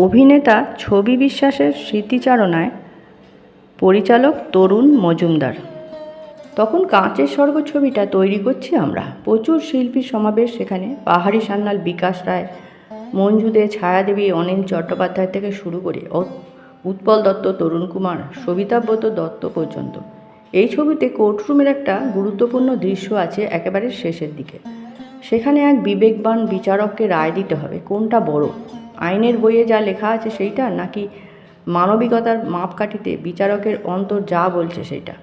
অভিনেতা ছবি বিশ্বাসের স্মৃতিচারণায় পরিচালক তরুণ মজুমদার। তখন কাঁচের স্বর্গ ছবিটা তৈরি করছি আমরা। প্রচুর শিল্পীর সমাবেশ সেখানে। পাহাড়ি সান্যাল বিকাশ রায়, মঞ্জু দে, ছায়াদেবী, অনিল চট্টোপাধ্যায় থেকে শুরু করে উৎপল দত্ত, তরুণ কুমার সবিতাব্রত দত্ত পর্যন্ত। এই ছবিতে কোর্টরুমের একটা গুরুত্বপূর্ণ দৃশ্য আছে একেবারে শেষের দিকে। সেখানে এক বিবেকবান বিচারককে রায় দিতে হবে, কোনটা বড়? আইনের বইয়ে যা লেখা আছে সেইটা, নাকি মানবিকতার মাপকাঠিতে বিচারকের অন্তর যা বলছে সেইটা?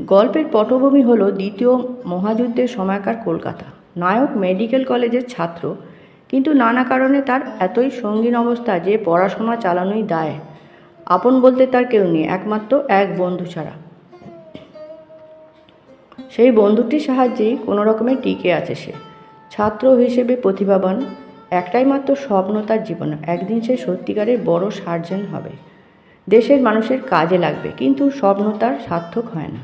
গল্পের পটভূমি হলো দ্বিতীয় মহাযুদ্ধের সময়কার কলকাতা। নায়ক মেডিকেল কলেজের ছাত্র, কিন্তু নানা কারণে তার এতই সঙ্গীন অবস্থা যে পড়াশোনা চালানোই দায়। আপন বলতে তার কেউ নেই, একমাত্র এক বন্ধু ছাড়া। সেই বন্ধুটির সাহায্যেই কোনো রকমে টিকে আছে সে। ছাত্র হিসেবে প্রতিভাবান একটাই মাত্র স্বপ্ন তার জীবনে। একদিন সে সত্যিকারের বড় সার্জন হবে। দেশের মানুষের কাজে লাগবে, কিন্তু স্বপ্ন তার সার্থক হয় না।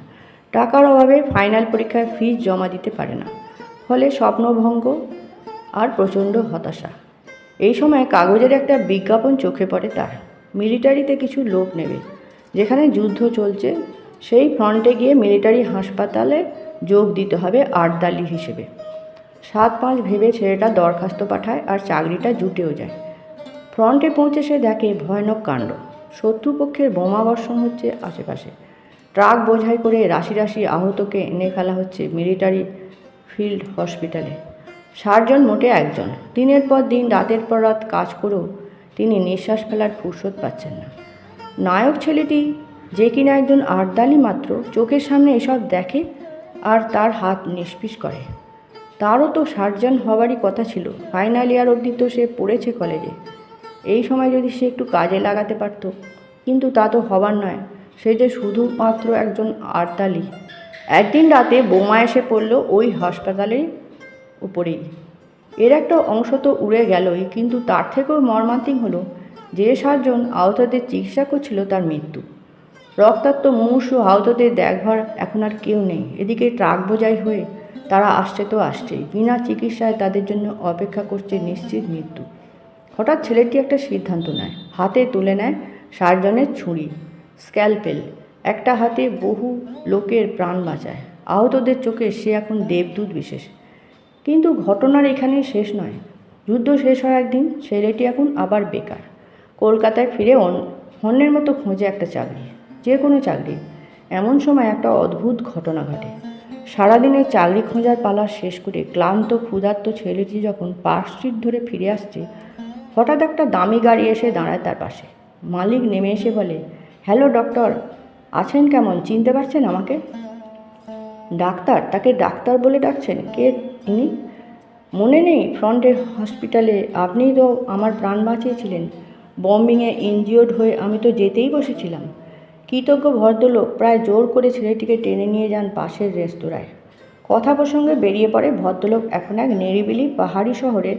টাকার অভাবে ফাইনাল পরীক্ষায় ফিস জমা দিতে পারে না। ফলে স্বপ্নভঙ্গ আর প্রচণ্ড হতাশা। এই সময় কাগজের একটা বিজ্ঞাপন চোখে পড়ে তার। মিলিটারিতে কিছু লোক নেবে, যেখানে যুদ্ধ চলছে। সেই ফ্রন্টে গিয়ে মিলিটারি হাসপাতালে যোগ দিতে হবে আর্দালি হিসেবে। সাত পাঁচ ভেবে ছেলেটা দরখাস্ত পাঠায় আর চাকরিটা জুটেও যায়। ফ্রন্টে পৌঁছে সে দেখে ভয়ানক কাণ্ড। শত্রুপক্ষের বোমা বর্ষণ হচ্ছে আশেপাশে। ট্রাক বোঝাই করে রাশি রাশি আহতকে এনে ফেলা হচ্ছে মিলিটারি ফিল্ড হসপিটালে। ষাটজন মোটে একজন। দিনের পর দিন, রাতের পর রাত কাজ করেও তিনি নিঃশ্বাস ফেলার ফুরসত পাচ্ছেন না। নায়ক ছেলেটি যে কিনা একজন আর্দালি মাত্র চোখের সামনে এসব দেখে আর তার হাত নিষ্পিস করে। তারও তো সার্জন হওয়ারই কথা ছিল। ফাইনাল ইয়ার অবধি তো সে পড়েছে কলেজে। এই সময় যদি সে একটু কাজে লাগাতে পারত, কিন্তু তা তো হবার নয়। সে যে শুধুমাত্র একজন আর্তালি। একদিন রাতে বোমা এসে পড়ল ওই হাসপাতালের উপরেই। এর একটা অংশ তো উড়ে গেলই, কিন্তু তার থেকেও মর্মান্তিক হলো যে সাতজন আহতদের চিকিৎসা করছিল তার মৃত্যু। রক্তাক্ত মুমূর্ষু আহতদের দেখভার এখন আর কেউ নেই। এদিকে ট্রাক বোঝাই হয়ে তারা আসছে তো আসছেই। বিনা চিকিৎসায় তাদের জন্য অপেক্ষা করছে নিশ্চিত মৃত্যু। হঠাৎ ছেলেটি একটা সিদ্ধান্ত নেয়। হাতে তুলে নেয় সার্জনের ছুরি, স্ক্যালপেল। একটা হাতে বহু লোকের প্রাণ বাঁচায়। আহতদের চোখে সে এখন দেবদূত বিশেষ। কিন্তু ঘটনার এখানেই শেষ নয়। যুদ্ধ শেষ হয় একদিন, ছেলেটি এখন আবার বেকার। কলকাতায় ফিরে অন- অন্যের মতো খোঁজে একটা চাকরি যে কোনো চাকরি। এমন সময় একটা অদ্ভুত ঘটনা ঘটে। সারাদিনের চাকরি খোঁজার পালা শেষ করে ক্লান্ত, ক্ষুধার্ত ছেলেটি যখন পার্ক স্ট্রিট ধরে ফিরে আসছে, হঠাৎ একটা দামি গাড়ি এসে দাঁড়ায় তার পাশে। মালিক নেমে এসে বলে, হ্যালো, ডক্টর, আছেন কেমন? চিনতে পারছেন আমাকে? ডাক্তার, তাকে ডাক্তার বলে ডাকছেন। কে ইনি মনে নেই, ফ্রন্টের হসপিটালে। আপনিই তো আমার প্রাণ বাঁচিয়েছিলেন। বম্বিংয়ে ইনজিওর্ড হয়ে আমি তো যেতেই বসেছিলাম। কৃতজ্ঞ ভদ্রলোক প্রায় জোর করে ছেলেটিকে টেনে নিয়ে যান পাশের রেস্তোরাঁয়। কথা প্রসঙ্গে বেরিয়ে পড়ে ভদ্রলোক এখন এক নিরিবিলি পাহাড়ি শহরের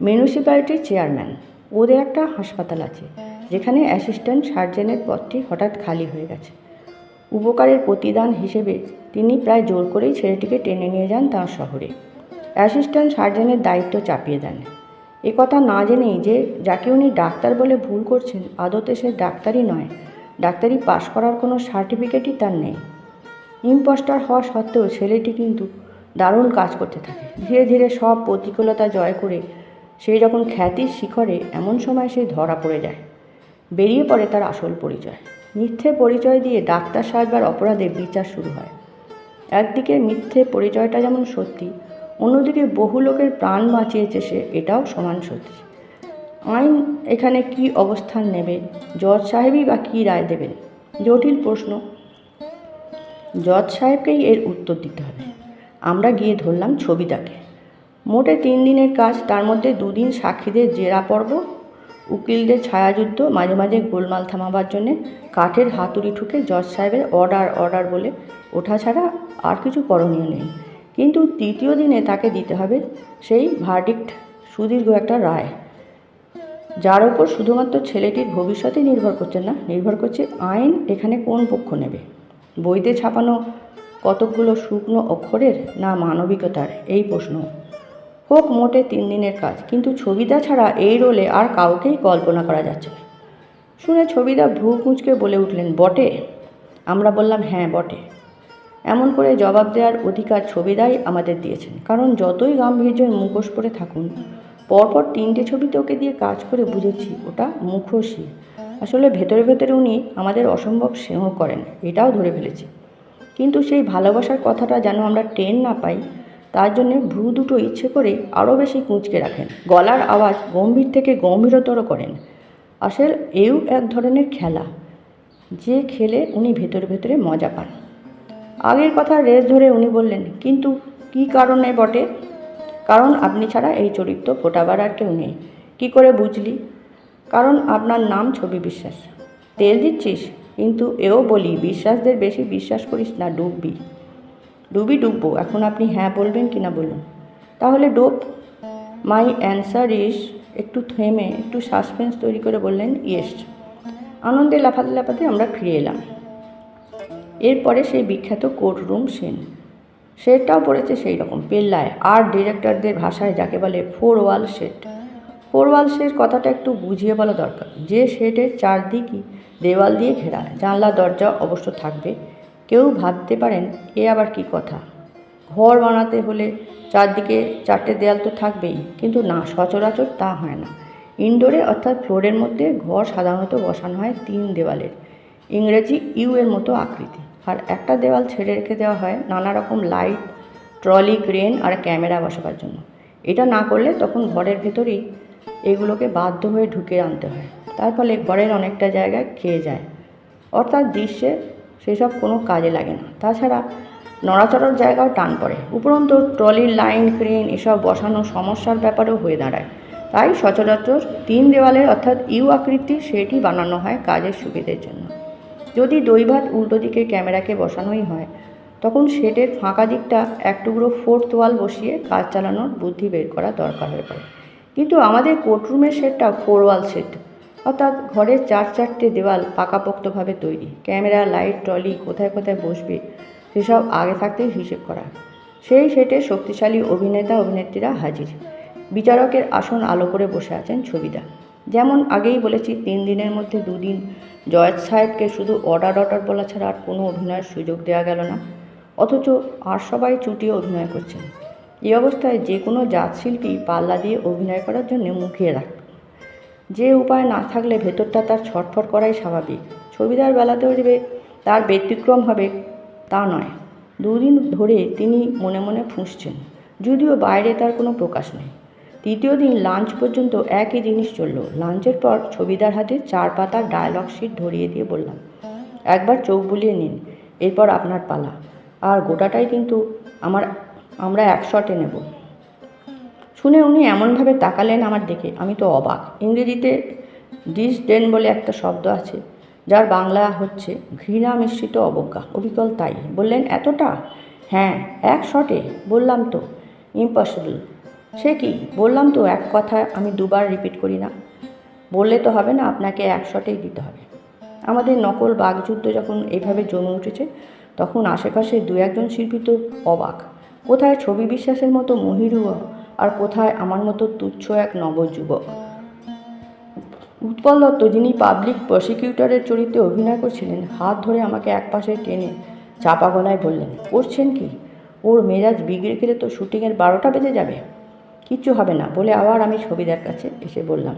মিউনিসিপ্যালিটির চেয়ারম্যান। ওদের একটা হাসপাতাল আছে, যেখানে অ্যাসিস্ট্যান্ট সার্জেনের পদটি হঠাৎ খালি হয়ে গেছে। উপকারের প্রতিদান হিসেবে তিনি প্রায় জোর করেই ছেলেটিকে টেনে নিয়ে যান তাঁর শহরে। অ্যাসিস্ট্যান্ট সার্জেনের দায়িত্ব চাপিয়ে দেন। কথা না জেনেই যে যাকে উনি ডাক্তার বলে ভুল করছেন, আদতে সে ডাক্তারই নয় ডাক্তারি পাশ করার কোনো সার্টিফিকেটই তার নেই। ইম্পস্টার হওয়া সত্ত্বেও ছেলেটি কিন্তু দারুণ কাজ করতে থাকে। ধীরে ধীরে সব প্রতিকূলতা জয় করে সেই যখন খ্যাতির শিখরে এমন সময় সে ধরা পড়ে যায়। বেরিয়ে পড়ে তার আসল পরিচয়। মিথ্যে পরিচয় দিয়ে ডাক্তার সাহেবার অপরাধে বিচার শুরু হয়। একদিকে মিথ্যে পরিচয়টা যেমন সত্যি, অন্যদিকে বহু লোকের প্রাণ বাঁচিয়েছে সে, এটাও সমান সত্যি। আইন এখানে কি অবস্থান নেবে? জজ সাহেবই বা কী রায় দেবেন? জটিল প্রশ্ন। জজ সাহেবকেই এর উত্তর দিতে হবে। আমরা গিয়ে ধরলাম ছবিটাকে। মোটে তিন দিনের কাজ, তার মধ্যে দুদিন সাক্ষীদের জেরা পর্ব, উকিলদের ছায়াযুদ্ধ, মাঝে মাঝে গোলমাল থামাবার জন্যে কাঠের হাতুড়ি ঠুকে জজ সাহেবের অর্ডার অর্ডার বলে ওঠা ছাড়া আর কিছু করণীয় নেই। কিন্তু তৃতীয় দিনে তাকে দিতে হবে সেই ভার্ডিক্ট সুদীর্ঘ একটা রায়। যার ওপর শুধুমাত্র ছেলেটির ভবিষ্যতে নির্ভর করছে না, নির্ভর করছে আইন এখানে কোন পক্ষ নেবে। বইতে ছাপানো কতকগুলো শুকনো অক্ষরের না মানবিকতার, এই প্রশ্ন। হোক মোটে তিন দিনের কাজ, কিন্তু ছবিদা ছাড়া এই রোলে আর কাউকেই কল্পনা করা যাচ্ছে না। শুনে ছবিদা ভ্রু কুঁচকে বলে উঠলেন, বটে? আমরা বললাম হ্যাঁ বটে। এমন করে জবাব দেওয়ার অধিকার ছবিদাই আমাদের দিয়েছেন, কারণ যতই গাম্ভীর্যের মুখোশ পরে থাকুন পরপর তিনটে ছবিতে ওকে দিয়ে কাজ করে বুঝেছি, ওটা মুখোশই আসলে ভেতরে ভেতরে উনি আমাদের অসম্ভব স্নেহ করেন, এটাও ধরে ফেলেছি। কিন্তু সেই ভালোবাসার কথাটা যেন আমরা টেন না পাই, তার জন্য ভ্রু দুটো ইচ্ছে করে আরও বেশি কুঁচকে রাখেন। গলার আওয়াজ গম্ভীর থেকে গম্ভীরতর করেন। আসলে এও এক ধরনের খেলা, যে খেলে উনি ভেতরে ভেতরে মজা পান। আগের কথা রেস ধরে উনি বললেন, কিন্তু কি কারণে বটে? কারণ আপনি ছাড়া এই চরিত্র ফোটাবার আর কেউ নেই। কী করে বুঝলি? কারণ আপনার নাম ছবি বিশ্বাস। তেল দিচ্ছিস? কিন্তু এও বলি, বিশ্বাসদের বেশি বিশ্বাস করিস না, ডুববি। ডুবি ডুববো, এখন আপনি হ্যাঁ বলবেন কি না বলুন। তাহলে ডোপ। মাই অ্যান্সার ইস, একটু থেমে, একটু সাসপেন্স তৈরি করে বললেন, ইয়েস। আনন্দে লাফাতে লাফাতে আমরা ফিরে এলাম। এরপরে সেই বিখ্যাত কোর্টরুম সেন। সেটাও পড়েছে সেই রকম, পেল্লায়। আর ডিরেক্টরদের ভাষায় যাকে বলে four wall set four wall set কথাটা একটু বুঝিয়ে বলা দরকার। যে সেটের চারদিকই দেওয়াল দিয়ে ঘেরা জানলা দরজা অবশ্য থাকবে। কেউ ভাবতে পারেন এ আবার কি কথা? ঘর বানাতে হলে চারদিকে চারটে দেয়াল তো থাকবেই, কিন্তু না, সচরাচর তা হয় না। ইনডোরে অর্থাৎ ফ্লোরের মধ্যে ঘর সাধারণত বসানো হয় তিন দেওয়ালের, ইংরেজি ইউ এর মতো আকৃতি। আর একটা দেওয়াল ছেড়ে রেখে দেওয়া হয় নানা রকম লাইট, ট্রলি, ক্রেন আর ক্যামেরা বসাবার জন্য। এটা না করলে তখন ঘরের ভেতরেই এগুলোকে বাধ্য হয়ে ঢুকে আনতে হয়। তার ফলে ঘরের অনেকটা জায়গায় খেয়ে যায়। অর্থাৎ দৃশ্যে সেসব কোনো কাজে লাগে না। তাছাড়া নড়াচড়ার জায়গাও টান পড়ে। উপরন্তু ট্রলির লাইন, ক্রেন এসব বসানো সমস্যার ব্যাপারেও হয়ে দাঁড়ায়। তাই সচরাচর তিন দেওয়ালের অর্থাৎ ইউ আকৃতির সেটি বানানো হয় কাজের সুবিধের জন্য। যদি দৈভাত উল্টো দিকে ক্যামেরাকে বসানোই হয়, তখন সেটের ফাঁকা দিকটা এক টুকরো ফোর্থ ওয়াল বসিয়ে কাজ চালানোর বুদ্ধি বের করা দরকার হয়ে পড়ে। কিন্তু আমাদের কোর্টরুমের সেটটা ফোর ওয়াল সেট অর্থাৎ ঘরের চার চারটে দেওয়াল পাকাপোক্তভাবে তৈরি। ক্যামেরা, লাইট, ট্রলি, কোথায় কোথায় বসবে, সেসব আগে থাকতেই হিসেব করা। সেই সেটে শক্তিশালী অভিনেতা, অভিনেত্রীরা হাজির। বিচারকের আসন আলো করে বসে আছেন ছবিদা যেমন আগেই বলেছি, তিন দিনের মধ্যে দুদিন জয়েদ সাহেবকে শুধু অর্ডার অর্ডার বলা ছাড়া আর কোনো অভিনয়ের সুযোগ দেওয়া গেল না। অথচ আর সবাই চুটিয়ে অভিনয় করছেন। এই অবস্থায় যে কোনো জাত শিল্পী পাল্লা দিয়ে অভিনয় করার জন্য মুখিয়ে রাখত। যে উপায় না থাকলে ভেতরটা তার ছটফট করাই স্বাভাবিক। ছবিদার বেলাতেও যে তার ব্যতিক্রম হবে তা নয়। দুদিন ধরে তিনি মনে মনে ফুঁসছেন, যদিও বাইরে তার কোনো প্রকাশ নেই। তৃতীয় দিন লাঞ্চ পর্যন্ত একই জিনিস চলল। লাঞ্চের পর ছবিদার হাতে চার পাতার ডায়লগ শিট ধরিয়ে দিয়ে বললাম, একবার চোখ বুলিয়ে নিন, এরপর আপনার পালা। আর গোটাটাই কিন্তু আমার, আমরা এক শটে নেব। শুনে উনি এমনভাবে তাকালেন আমার দেখে আমি তো অবাক। ইংরেজিতে ডিস ডেন বলে একটা শব্দ আছে, যার বাংলা হচ্ছে ঘৃণা মিশ্রিত অবজ্ঞা। অবিকল তাই। বললেন, এতটা? হ্যাঁ এক শটে বললাম তো ইম্পসিবল সে কি? বললাম তো, এক কথা আমি দুবার রিপিট করি না। বললে তো হবে না, আপনাকে একশটেই দিতে হবে। আমাদের নকল বাগযুদ্ধ যখন এইভাবে জমে উঠেছে, তখন আশেপাশে দু একজন শিল্পী তো অবাক। কোথায় ছবি বিশ্বাসের মতো মহিরুয়া আর কোথায় আমার মতো তুচ্ছ এক নবযুবক? উৎপল দত্ত, যিনি পাবলিক প্রসিকিউটরের চরিত্রে অভিনয় করছিলেন, হাত ধরে আমাকে একপাশে টেনে চাপা গলায় বললেন, করছেন কি? ওর মেজাজ বিগড়ে গেলে তো শুটিংয়ের বারোটা বেজে যাবে। কিচ্ছু হবে না বলে আবার আমি ছবিদার কাছে এসে বললাম,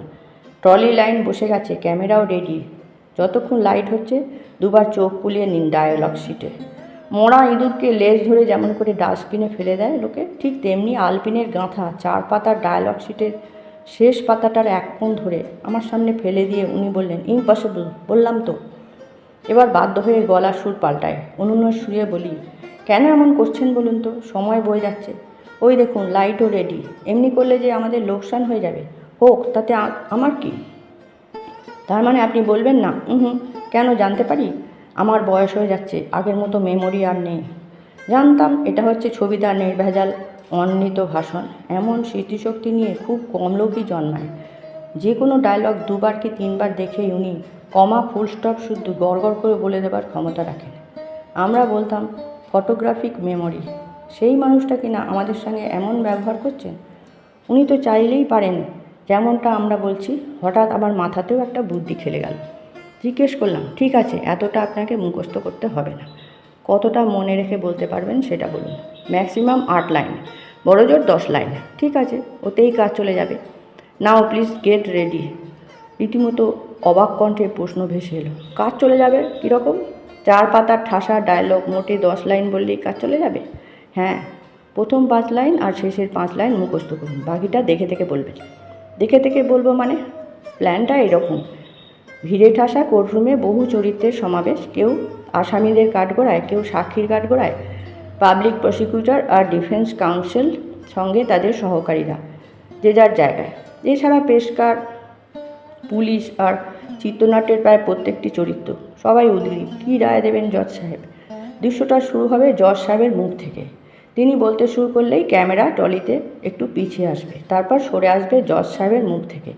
ট্রলি লাইন বসে গেছে, ক্যামেরাও রেডি যতক্ষণ লাইট হচ্ছে, দুবার চোখ কুলিয়ে নিন ডায়লগ শিটে মরা ইঁদুরকে লেজ ধরে যেমন করে ডাস্টবিনে ফেলে দেয় লোকে, ঠিক তেমনি আলপিনের গাঁথা, চার পাতার ডায়লগ শিটের শেষ পাতাটার এক কোণ ধরে আমার সামনে ফেলে দিয়ে উনি বললেন ইম্পসিবল বললাম তো। এবার বাধ্য হয়ে গলা সুর পাল্টায়। অনুনয় শুয়ে বলি, কেন এমন করছেন বলুন তো? সময় বয়ে যাচ্ছে। ওই দেখুন লাইটও রেডি এমনি করলে যে আমাদের লোকসান হয়ে যাবে। হোক, তাতে আমার কি? তার মানে আপনি বলবেন না হুম, কেন জানতে পারি? আমার বয়স হয়ে যাচ্ছে, আগের মতো মেমোরি আর নেই। জানতাম, এটা হচ্ছে ছবিদার নির্ভেজাল অন্বিত ভাষণ। এমন স্মৃতিশক্তি নিয়ে খুব কম লোকই জন্মায়। যে কোনো ডায়লগ দুবার কি তিনবার দেখেই উনি কমা ফুল স্টপ শুদ্ধ গড়গড় করে বলে দেবার ক্ষমতা রাখেন। আমরা বলতাম ফটোগ্রাফিক মেমোরি সেই মানুষটা কিনা আমাদের সঙ্গে এমন ব্যবহার করছেন উনি তো চাইলেই পারেন। যেমনটা আমরা বলছি, হঠাৎ আমার মাথাতেও একটা বুদ্ধি খেলে গেল। জিজ্ঞেস করলাম, ঠিক আছে, এতটা আপনাকে মুখস্থ করতে হবে না। কতটা মনে রেখে বলতে পারবেন সেটা বলুন। ম্যাক্সিমাম আট লাইন, বড় জোর দশ লাইন। ঠিক আছে, ওতেই কাজ চলে যাবে। নাও, প্লিজ, গেট রেডি। রীতিমতো অবাক কণ্ঠে প্রশ্ন ভেসে এলো, কাজ চলে যাবে কীরকম? চার পাতার ঠাসা ডায়লগ, মোটে দশ লাইন বললেই কাজ চলে যাবে? হ্যাঁ প্রথম পাঁচ লাইন আর শেষের পাঁচ লাইন মুখস্থ করুন। বাকিটা দেখে দেখে বলবেন। দেখে দেখে বলব মানে? প্ল্যানটা এরকম। ভিড়ে ঠাসা কোর্টরুমে বহু চরিত্রের সমাবেশ। কেউ আসামিদের কাঠগড়ায়, কেউ সাক্ষীর কাঠগড়ায়। পাবলিক প্রসিকিউটর আর ডিফেন্স কাউন্সিল সঙ্গে তাদের সহকারীরা, যে যার জায়গায়। এছাড়া পেশকার, পুলিশ আর চিত্রনাট্যের প্রায় প্রত্যেকটি চরিত্র। সবাই উদ্গ্রীব। কী রায় দেবেন জজ সাহেব? দৃশ্যটা শুরু হবে জজ সাহেবের মুখ থেকে। তিনি বলতে শুরু করলেই ক্যামেরা টলিতে একটু পিছিয়ে আসবে। তারপর সরে আসবে জজ সাহেবের মুখ থেকে,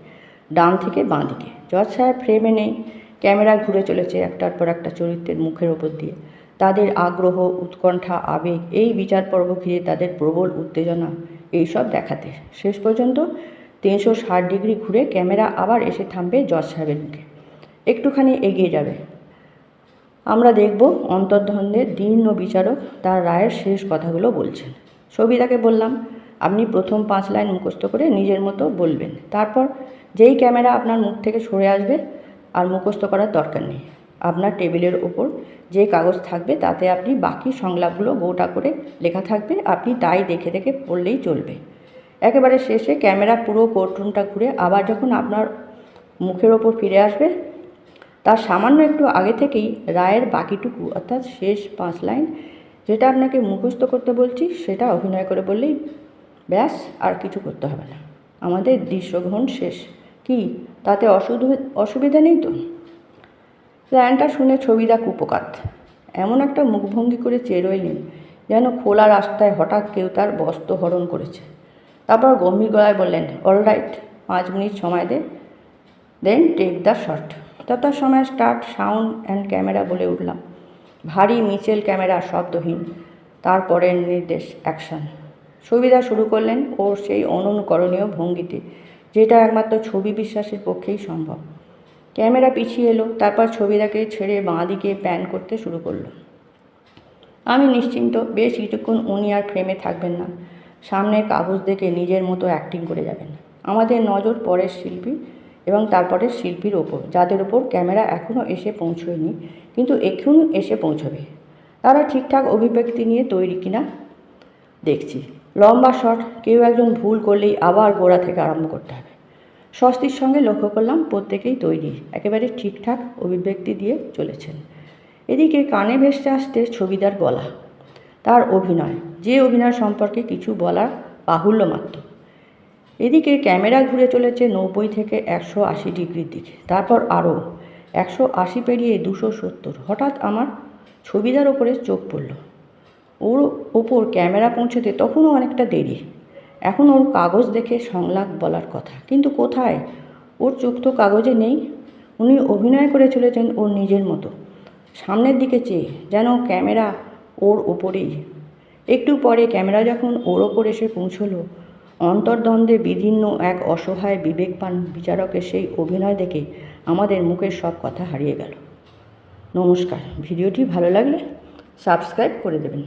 ডান থেকে বাঁ দিকে। জজ সাহেব ফ্রেমে নেই। ক্যামেরা ঘুরে চলেছে একটার পর একটা চরিত্রের মুখের ওপর দিয়ে। তাদের আগ্রহ, উৎকণ্ঠা, আবেগ, এই বিচার পর্ব ঘিরে তাদের প্রবল উত্তেজনা, এইসব দেখাতে। শেষ পর্যন্ত তিনশো ষাট ডিগ্রি ঘুরে ক্যামেরা আবার এসে থামবে জজ সাহেবের মুখে। একটুখানি এগিয়ে যাবে। আমরা দেখব অন্তর্দ্বন্দ্বের দীর্ণ বিচারক তার রায়ের শেষ কথাগুলো বলছেন। সবিতাকে বললাম, আপনি প্রথম পাঁচ লাইন মুখস্থ করে নিজের মতো বলবেন। তারপর যেই ক্যামেরা আপনার মুখ থেকে সরে আসবে, আর মুখস্থ করার দরকার নেই। আপনার টেবিলের ওপর যে কাগজ থাকবে, তাতে আপনি বাকি সংলাপগুলো গোটা করে লেখা থাকবে। আপনি তাই দেখে দেখে পড়লেই চলবে। একেবারে শেষে ক্যামেরা পুরো কোর্টরুমটা ঘুরে আবার যখন আপনার মুখের ওপর ফিরে আসবে তার সামান্য একটু আগে থেকেই রায়ের বাকিটুকু, অর্থাৎ শেষ পাঁচ লাইন, যেটা আপনাকে মুখস্থ করতে বলছি, সেটা অভিনয় করে বললেই ব্যাস, আর কিছু করতে হবে না। আমাদের দৃশ্যগ্রহণ শেষ। কি? তাতে অসুবিধা অসুবিধা নেই তো? প্ল্যানটা শুনে ছবিদা কুপকাত এমন একটা মুখভঙ্গি করে চেয়ে রইলেন যেন খোলা রাস্তায় হঠাৎ কেউ তার বস্ত্র হরণ করেছে। তারপর গম্ভীর গলায় বললেন অলরাইট পাঁচ মিনিট সময় দে। দেন টেক দ্য শট তত সময় স্টার্ট সাউন্ড অ্যান্ড ক্যামেরা বলে উঠলাম। ভারী মিচেল ক্যামেরা শব্দহীন তারপরের নির্দেশ অ্যাকশন সুবিধা শুরু করলেন ওর সেই অনুকরণীয় ভঙ্গিতে, যেটা একমাত্র ছবি বিশ্বাসের পক্ষেই সম্ভব। ক্যামেরা পিছিয়ে এলো, তারপর ছবিটাকে ছেড়ে বাঁ দিকে প্যান করতে শুরু করল। আমি নিশ্চিন্ত, বেশ কিছুক্ষণ উনি আর ফ্রেমে থাকবেন না। সামনের কাগজ দেখে নিজের মতো অ্যাক্টিং করে যাবেন। আমাদের নজর পরের শিল্পী এবং তারপরে শিল্পীর ওপর, যাদের ওপর ক্যামেরা এখনও এসে পৌঁছয়নি, কিন্তু এখন এসে পৌঁছবে। তারা ঠিকঠাক অভিব্যক্তি নিয়ে তৈরি কিনা? দেখছি। লম্বা শট, কেউ একজন ভুল করলেই আবার গোড়া থেকে আরম্ভ করতে হবে। স্বস্তির সঙ্গে লক্ষ্য করলাম, প্রত্যেকেই তৈরি, একেবারে ঠিকঠাক অভিব্যক্তি দিয়ে চলেছেন। এদিকে কানে ভেসতে আসতে ছবিদার গলা, তার অভিনয়। যে অভিনয় সম্পর্কে কিছু বলার বাহুল্য মাত্র। এদিকে ক্যামেরা ঘুরে চলেছে নব্বই থেকে একশো আশি ডিগ্রির দিকে। তারপর আরও একশো আশি পেরিয়ে দুশো সত্তর। হঠাৎ আমার ছবিদার ওপরে চোখ পড়ল। ওর ওপর ক্যামেরা পৌঁছতে তখনও অনেকটা দেরি। এখন ওর কাগজ দেখে সংলাপ বলার কথা। কিন্তু কোথায়? ওর চোখ তো কাগজে নেই। উনি অভিনয় করে চলেছেন ওর নিজের মতো। সামনের দিকে চেয়ে যেন ক্যামেরা ওর ওপরেই। একটু পরে ক্যামেরা যখন ওর ওপর এসে পৌঁছলো অন্তর্দ্বন্দ্বে বিভিন্ন এক অসহায় বিবেকবান বিচারকের সেই অভিনয় দেখে আমাদের মুখের সব কথা হারিয়ে গেল। নমস্কার। ভিডিওটি ভালো লাগলে সাবস্ক্রাইব করে দেবেন।